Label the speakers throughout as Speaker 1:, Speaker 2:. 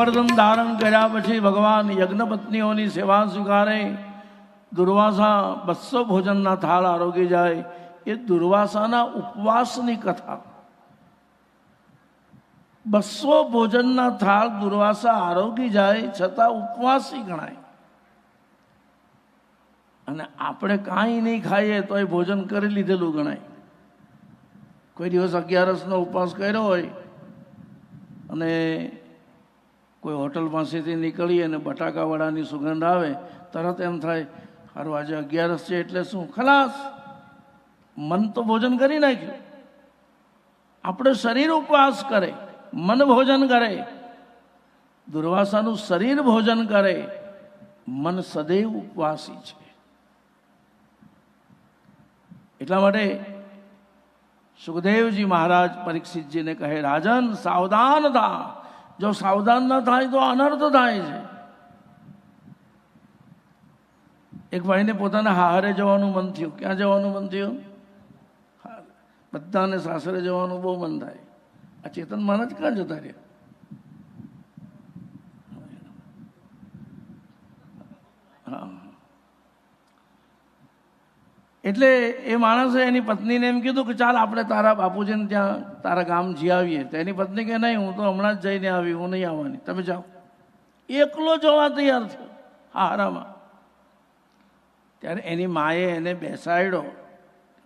Speaker 1: ગોવર્ધન ધારણ કર્યા પછી ભગવાન યજ્ઞપત્નીઓની સેવા સ્વીકારે. દુર્વાસા બસો ભોજનના થાળ આરોગી જાય. એ દુર્વાસાના ઉપવાસની કથા. બસો ભોજનના થાળ દુર્વાસા આરોગી જાય છતાં ઉપવાસી ગણાય. અને આપણે કાંઈ નહીં ખાઈએ તો એ ભોજન કરી લીધેલું ગણાય. કોઈ દિવસ અગિયારસનો ઉપવાસ કર્યો હોય અને કોઈ હોટલ પાસેથી નીકળીએ અને બટાકાવાળાની સુગંધ આવે, તરત એમ થાય સારું આજે અગિયારસ છે એટલે શું? ખલાસ! મન તો ભોજન કરી નાખ્યું. આપણે શરીર ઉપવાસ કરે, મન ભોજન કરે. દુર્વાસાનું શરીર ભોજન કરે, મન સદૈવ ઉપવાસી છે. એટલા માટે સુખદેવજી મહારાજ પરીક્ષિતજીને કહે, રાજન સાવધાન થા. જો સાવધાન ન થાય તો અનર્થ થાય છે. એક ભાઈને પોતાના હારે જવાનું મન થયું. ક્યાં જવાનું મન થયું. બધાને સાસરે જવાનું બહુ મન થાય. આ ચેતન જ ક્યાં જતા રહ્યા? હા. એટલે એ માણસે એની પત્નીને એમ કીધું કે ચાલ આપણે તારા બાપુજીને ત્યાં, તારા ગામ જી આવીએ. તો એની પત્ની કે નહીં, હું તો હમણાં જ જઈને આવી, હું નહીં આવવાની. તમે જાઓ. એકલો જવા તૈયાર થયો. હારામાં ત્યારે એની માએ એને બેસાડ્યો.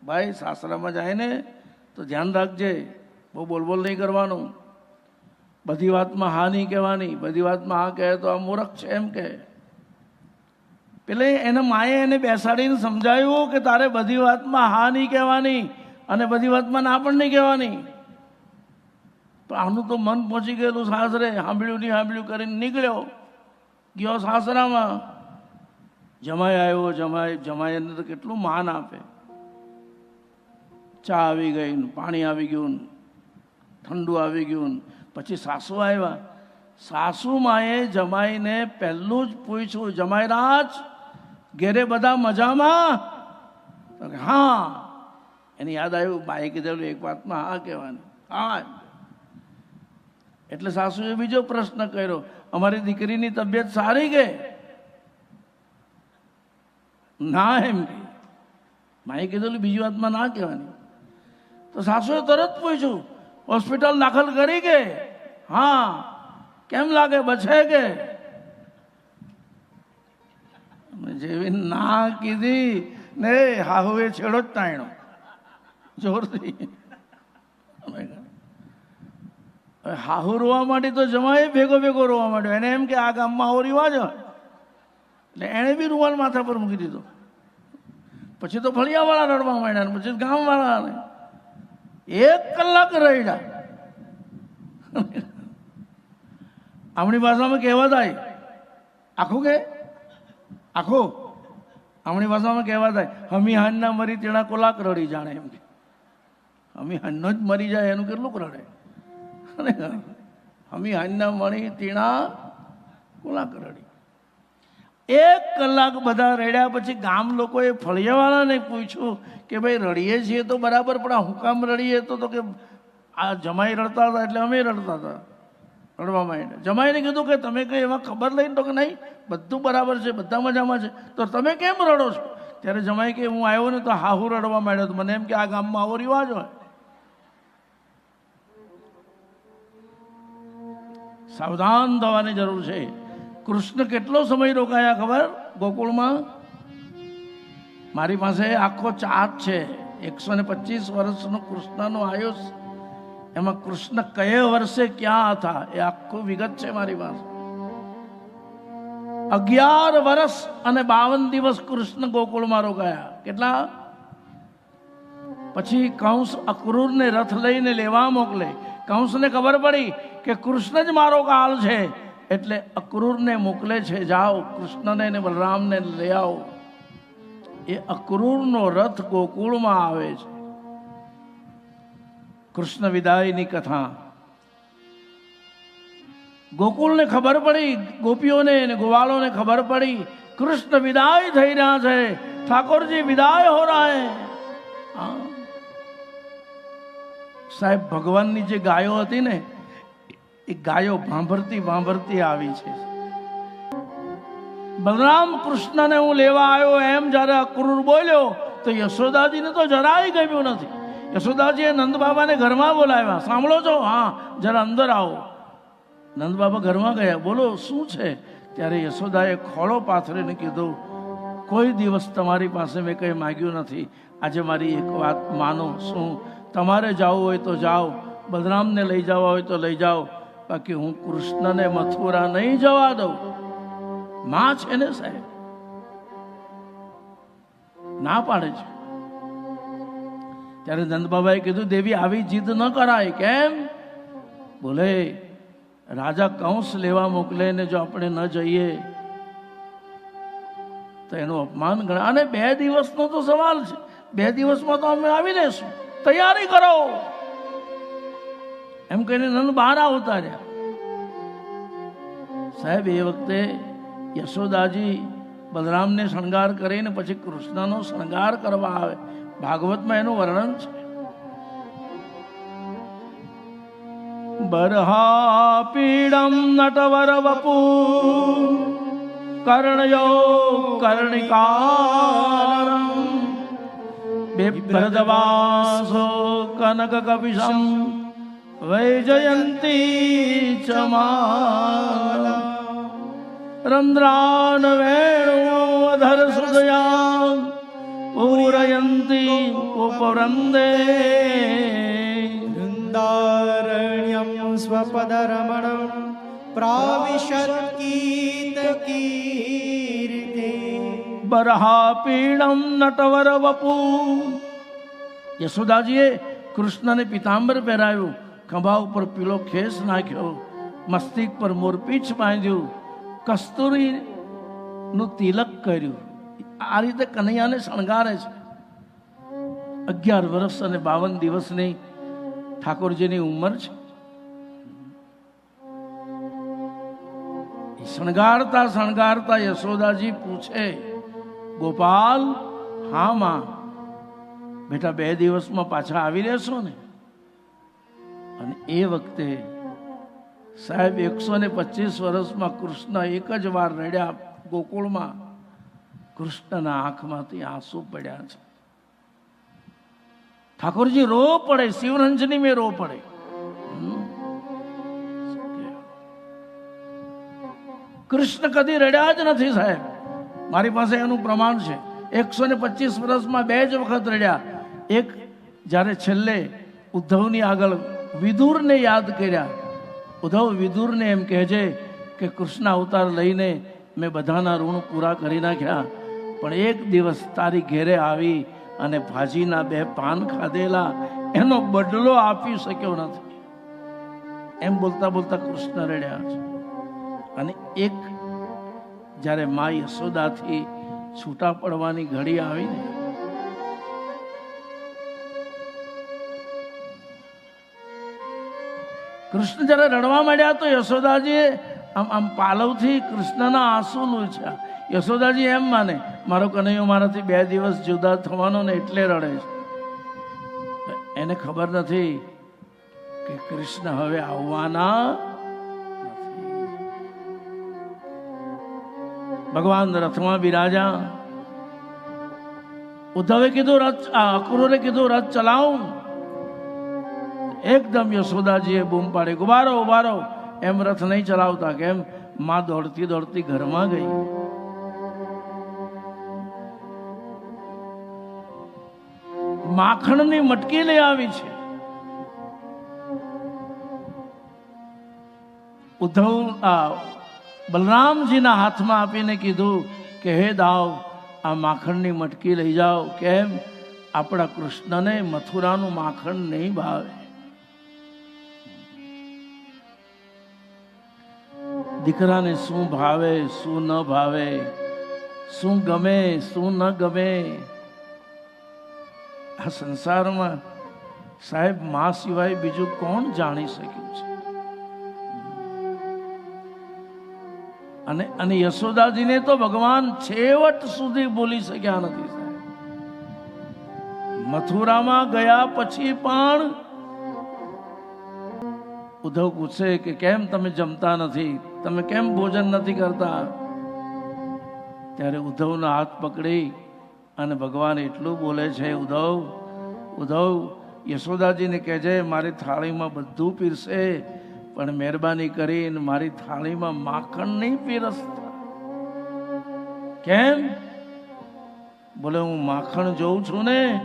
Speaker 1: ભાઈ, સાસરામાં જાય ને, તો ધ્યાન રાખજે. બહુ બોલબોલ નહીં કરવાનું. બધી વાતમાં હા નહીં કહેવાની. બધી વાતમાં હા કહે તો આ મૂરખ છે એમ કહે. પેલે એના માએ એને બેસાડીને સમજાવ્યું કે તારે બધી વાતમાં હા નહીં કહેવાની અને બધી વાતમાં ના પણ નહીં કહેવાની. પણ આનું તો મન પહોંચી ગયેલું સાસરે સાંભળ્યું નહીં સાંભળ્યું કરીને નીકળ્યો. ગયો સાસરામાં. જમાઈ આવ્યો, જમાઈ જમાઈ એને તો કેટલું માન આપે. ચા આવી ગઈ, પાણી આવી ગયું, ઠંડુ આવી ગયું. પછી સાસુ આવ્યા. સાસુ માએ જમાઈને પહેલું જ પૂછ્યું, જમાઈ રાજ ઘેરે બધા મજામાં? હા. એની યાદ આવ્યું બાએ કીધેલું, એક વાતમાં હા કહેવાની. હા. એટલે સાસુએ બીજો પ્રશ્ન કર્યો, અમારી દીકરીની તબિયત સારી કે? ના એમ માએ કીધેલું, બીજી વાતમાં ના કહેવાની. તો સાસુએ તરત પૂછ્યું, હોસ્પિટલ દાખલ કરી કે? હા. કેમ લાગે, બચે કે? જેવી ના કીધી. ને હાહુએ છેડો જ તાણ્યો. જોરથી. હાહુ રોવા માંડી તો જમાય ભેગો ભેગો રોવા માંડ્યો. એને એમ કે આ ગામમાં આવો રિવાજ હોય. એટલે એણે બી રૂમાલ માથા પર મૂકી દીધો. પછી તો ફળિયાવાળા રડવા માંડ્યા પછી ગામવાળાને. એક કલાક રડ્યા. આપણી ભાષામાં કહેવત આવી આખું કે આખું. આપણી ભાષામાં કહેવા થાય, હમી હાનના મરી તેના કોલાક રડી જાણે એમ કે. હમી હાનનો જ મરી જાય, એનું કેટલું રડે હમી હમી હાનના મળી તીણા કોલાક રડી. એક કલાક બધા રડ્યા પછી ગામ લોકોએ ફળિયાવાળાને પૂછ્યું કે, ભાઈ, રડીએ છીએ તો બરાબર, પણ આ હું કામ રડીએ? તો તો કે, આ જમાઈ રડતા હતા એટલે અમે રડતા હતા. રડવા માંડ્યા જમાઈને કીધું કે તમે કંઈ એવા ખબર લઈને તો કે નહીં, બધું બરાબર છે, બધા મજામાં છે. તો તમે કેમ રડો છો? ત્યારે જમાઈ કે, હું આવ્યો ને તો હાહુ રડવા માંડ્યો તો મને એમ કે, આ ગામમાં આવો રિવાજ હોય. સાવધાન થવાની જરૂર છે. કૃષ્ણ કેટલો સમય રોકાયા ખબર? ગોકુળમાં? મારી પાસે આખો ચાર્ટ છે. એકસો ને પચીસ વર્ષનો કૃષ્ણનો આયુષ એમાં કૃષ્ણ કયે વર્ષે ક્યાં હતા? એ આખું વિગત છે મારી પાસે. અગિયાર વર્ષ અને બાવન દિવસ કૃષ્ણ ગોકુળમાં રોકાયા કેટલા? પછી કંસ અક્રૂરને રથ લઈને લેવા મોકલે. કંસને ખબર પડી કે કૃષ્ણ જ મારો કાળ છે. એટલે અક્રૂરને મોકલે છે, જાઓ, કૃષ્ણને ને બલરામને લઈ આવો. એ અક્રૂરનો રથ ગોકુળમાં આવે છે. કૃષ્ણ વિદાયની કથા. ગોકુલને ખબર પડી, ગોપીઓને અને ગોવાળોને ખબર પડી, કૃષ્ણ વિદાય થઈ રહ્યા છે, ઠાકોરજી વિદાય હો રહા હે. સાહેબ, ભગવાનની જે ગાયો હતી ને, એ ગાયો ભાંભરતી ભાંભરતી આવી છે. બલરામ કૃષ્ણને હું લેવા આવ્યો એમ, જ્યારે અક્રૂર બોલ્યો, તો યશોદાજીને તો જરાય ગમ્યું નથી. યશોદાજીએ નંદ બાબાને ઘરમાં બોલાવ્યા. સાંભળો છો? હા, જરા અંદર આવો. નંદ બાબા ઘરમાં ગયા. બોલો, શું છે? ત્યારે યશોદાએ ખોળો પાથરીને કીધું, કોઈ દિવસ તમારી પાસે મેં કંઈ માગ્યું નથી. આજે મારી એક વાત માનો. શું? તમારે જવું હોય તો જાઓ. બલરામને લઈ જવા હોય તો લઈ જાઓ. બાકી હું કૃષ્ણને મથુરા નહીં જવા દઉં. માં છે ને સાહેબ? ના પાડે છે. ત્યારે નંદ બાબાએ કીધું, દેવી, આવી જીદ ન કરાય. કેમ? બોલે, રાજા કંસ લેવા મોકલે ને જો આપણે ન જઈએ, તો એનું અપમાન ગણાય. અને બે દિવસનો તો સવાલ છે. બે દિવસમાં તો અમે આવી લેશું તૈયારી કરો. એમ કહીને નંદ બહાર આવતા રહ્યા. સાહેબ, એ વખતે યશોદાજી બલરામને શણગાર કરીને પછી કૃષ્ણનો શણગાર કરવા આવે. ભાગવતમાં એનું વર્ણન છે. બરહા પીડમ નટવર વપુ કર્ણયો કર્ણિકારમ બિભ્રદવાસો કનક કપિશમ વૈજયંતી ચમાલા રંદ્રાન વેણુધર પૂરયંતી ઉપવૃંદે
Speaker 2: વૃંદારણ્યમ સ્વપદરમણમ પ્રાવિશત
Speaker 1: બરહાપીણમ નટવર વપુ યશોદાજીએ કૃષ્ણને પિતાંબર પહેરાવ્યું ખંભા ઉપર પીલો ખેસ નાખ્યો મસ્તિક પર મોરપીછ બાંધ્યું કસ્તુરીનું તિલક કર્યું આ રીતે કનૈયાને શણગારે છે. અગિયાર વર્ષ અને બાવન દિવસની ઠાકોરજીની ઉંમર છે. શણગારતા શણગારતા યશોદાજી પૂછે, ગોપાલ, હા માં, બેટા બે દિવસમાં પાછા આવી રહેશો ને? અને એ વખતે સાહેબ એકસો ને પચીસ વર્ષમાં કૃષ્ણ એક જ વાર રડ્યા ગોકુળમાં કૃષ્ણના આંખમાંથી આંસુ પડ્યા છે. ઠાકોરજી રો પડે, શિવરંજની મેં રો પડે. કૃષ્ણ કદી રડ્યા જ નથી સાહેબ. મારી પાસે એનું પ્રમાણ છે. એકસો ને પચીસ વર્ષમાં બે જ વખત રડ્યા. એક જ્યારે છેલ્લે ઉદ્ધવની આગળ વિદુરને યાદ કર્યા. ઉદ્ધવ વિદુરને એમ કહે છે કે કૃષ્ણ અવતાર લઈને મેં બધાના ઋણ પૂરા કરી નાખ્યા. પણ એક દિવસ તારી ઘેરે આવી અને ભાજીના બે પાન ખાધેલા, એનો બદલો આપી શક્યો નથી. એમ બોલતા બોલતા કૃષ્ણ રડ્યા છે. અને એક જ્યારે મા યશોદાથી છૂટા પડવાની ઘડી આવીને કૃષ્ણ જ્યારે રડવા માંડ્યા તો યશોદાજીએ આમ આમ પાલવથી કૃષ્ણના આંસુ લૂછ્યા યશોદાજી એમ માને, મારો કનૈયો મારાથી બે દિવસ જુદા થવાનો ને એટલે રડે છે. એને ખબર નથી કે કૃષ્ણ હવે આવવાના ભગવાન રથમાં બિરાજા. ઉદ્ધવે કીધું, રથ અક્રૂરે કીધું, રથ ચલાવું. એકદમ યશોદાજીએ બૂમ પાડી ગુબારો ઉભારો. એમ રથ નહીં ચલાવતા, કેમ? માં દોડતી દોડતી ઘરમાં ગઈ. માખણની મટકી લઈ આવી છે. ઉદ્ધવ બલરામજીના હાથમાં આપીને કીધું કે, હે દાવ, આ માખણની મટકી લઈ જાઓ. કેમ? આપણા કૃષ્ણને મથુરાનું માખણ નહીં ભાવે. દીકરાને શું ભાવે, શું ન ભાવે? શું ગમે, શું ન ગમે? આ સંસારમાં સાહેબ મા સિવાય બીજું કોણ જાણી શક્યું છે? અને અને યશોદાજીને તો ભગવાન છેવટ સુધી બોલી શક્યા નથી મથુરામાં ગયા પછી પણ ઉદ્ધવ પૂછે કે કેમ તમે જમતા નથી? તમે કેમ ભોજન નથી કરતા? ત્યારે ઉદ્ધવના હાથ પકડી અને ભગવાન એટલું બોલે છે, ઉદ્ધવ ઉદ્ધવ, યશોદાજીને કહેજે, મારી થાળીમાં બધું પીરશે પણ મહેરબાની કરીને મારી થાળીમાં માખણ નહીં પીરસતા. કેમ? બોલે, હું માખણ જોઉં છું ને,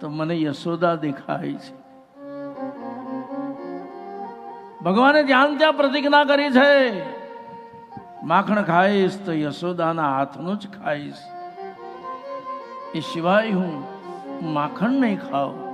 Speaker 1: તો મને યશોદા દેખાય છે. ભગવાને ધ્યાન ત્યાં પ્રતિજ્ઞા કરી છે. માખણ ખાઈશ તો યશોદાના હાથનું જ ખાઈશ. એ સિવાય હું માખણ નહીં ખાઉં.